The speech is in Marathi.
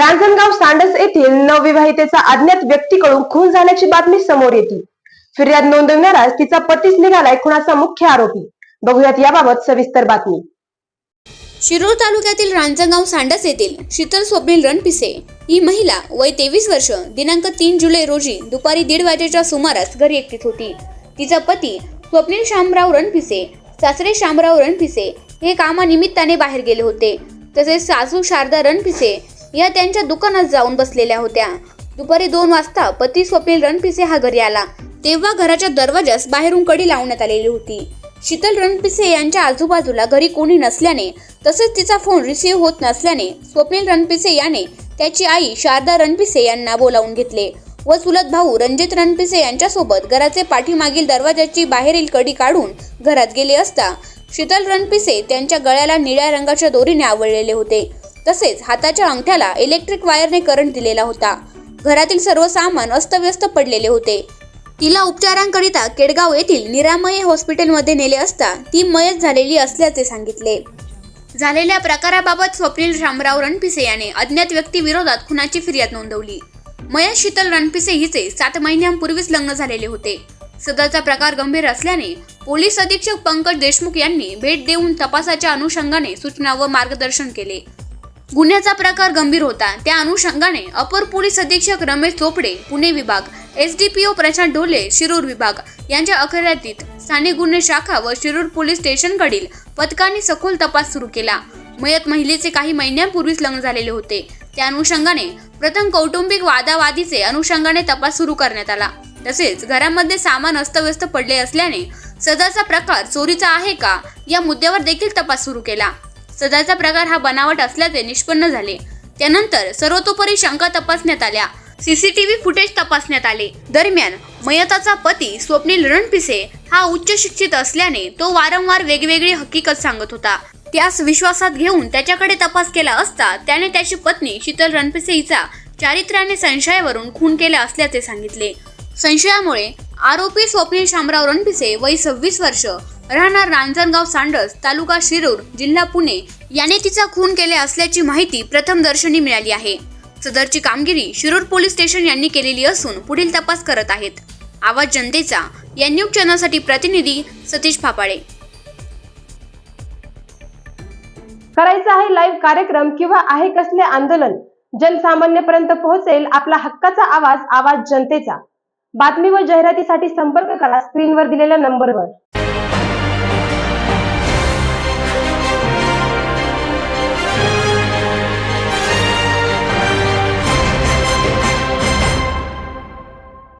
सांडस येथील नवविवाहितेचा अज्ञात व्यक्तीकडून खून झाल्याची बातमी समोर येते. फिर्याद नोंदवणाराच तिचा पतीच निघालाय खुनाचा मुख्य आरोपी. बघूयात याबाबत सविस्तर बातमी. शिरूर तालुक्यातील रांजणगाव सांडस येथील शीतल स्वप्नील रणपिसे ही महिला वय तेवीस वर्ष दिनांक तीन जुलै रोजी दुपारी दीड वाजेच्या सुमारास घरी एकटीच होती. तिचा पती स्वप्नील शामराव रणपिसे सासरे शामराव रणपिसे हे कामानिमित्ताने बाहेर गेले होते. तसेच सासू शारदा रणपिसे या त्यांच्या दुकानात जाऊन बसलेल्या होत्या. दुपारी दोन वाजता पती स्वप्नील रणपिसे हा घरी आला. तेव्हा घराच्या दरवाजास बाहेरून कडी लावण्यात आलेली होती. शीतल रणपिसे यांच्या आजूबाजूला घरी कोणी नसल्याने तसेच तिचा फोन रिसीव्ह होत नसल्याने स्वप्नील रणपिसे याने त्याची आई शारदा रणपिसे यांना बोलावून घेतले. व चुलत भाऊ रणजित रणपिसे यांच्यासोबत घराचे पाठीमागील दरवाजाची बाहेरील कडी काढून घरात गेले असता शीतल रणपिसे त्यांच्या गळ्याला निळ्या रंगाच्या दोरीने आवळलेले होते. तसेच हाताच्या अंगठ्याला इलेक्ट्रिक वायरने करंट दिलेला होता. घरातील सर्व सामान अस्तव्यस्त पडलेले होते. तिला उपचारांकरिता केडगाव येथील निरामय हॉस्पिटलमध्ये नेले असता ती मयत झालेली असल्याचे सांगितले. झालेल्या प्रकाराबाबत स्वप्नील शामराव रणपिसे याने अज्ञात व्यक्तीविरोधात खुनाची फिर्याद नोंदवली. मयत शीतल रणपिसे हिचे सात महिन्यांपूर्वीच लग्न झालेले होते. सदरचा प्रकार गंभीर असल्याने पोलीस अधीक्षक पंकज देशमुख यांनी भेट देऊन तपासाच्या अनुषंगाने सूचना व मार्गदर्शन केले. गुन्ह्याचा प्रकार गंभीर होता. त्या अनुषंगाने अपर पोलीस अधीक्षक रमेश चोपडे पुणे विभाग S D P O Prashant Dhole Shirur विभाग यांच्या अखत्यारीत स्थानिक गुन्हे शाखा व शिरूर पोलीस स्टेशनकडील पथकांनी सखोल तपास सुरू केला. मयत महिलेचे काही महिन्यांपूर्वीच लग्न झालेले होते. त्या अनुषंगाने प्रथम कौटुंबिक वादावादीचे अनुषंगाने तपास सुरू करण्यात आला. तसेच घरामध्ये सामान अस्तव्यस्त पडले असल्याने सदाचा प्रकार चोरीचा आहे का या मुद्द्यावर देखील तपास सुरू केला. सदाचा प्रकार हा बनावट असल्याचे निष्पन्न झाले. त्यानंतर सर्वतोपरी शंका तपासण्यात आल्या. सीसीटीव्ही फुटेज तपासण्यात आले. दरम्यान मयताचा पती स्वप्नील रणपिसे हा उच्च शिक्षित असल्याने तो वारंवार वेगवेगळी हकीकत सांगत होता. त्यास विश्वासात घेऊन त्याच्याकडे तपास केला असता त्याने त्याची पत्नी शीतल रणपिसे हिचा चारित्र्याने संशयावरून खून केला असल्याचे सांगितले. संशयामुळे आरोपी स्वप्नील शामराव रणपिसे वय सव्वीस वर्ष राहणार रांजणगाव सांडस तालुका शिरूर जिल्हा पुणे. याने तिचा खून केले असल्याची माहिती प्रथम दर्शनी मिळाली आहे. सदरची कामगिरी शिरूर पोलीस स्टेशन यांनी केलेली असून पुढील तपास करत आहेत. आवाज जनतेचा या न्यूज चॅनलसाठी प्रतिनिधी सतीश फापाळे करायचा आहे लाईव्ह कार्यक्रम किंवा आहे कसले आंदोलन जनसामान्यपर्यंत पोहोचेल आपला हक्काचा आवाज आवाज जनतेचा. बातमी व जाहिरातीसाठी संपर्क करा स्क्रीनवर दिलेल्या नंबरवर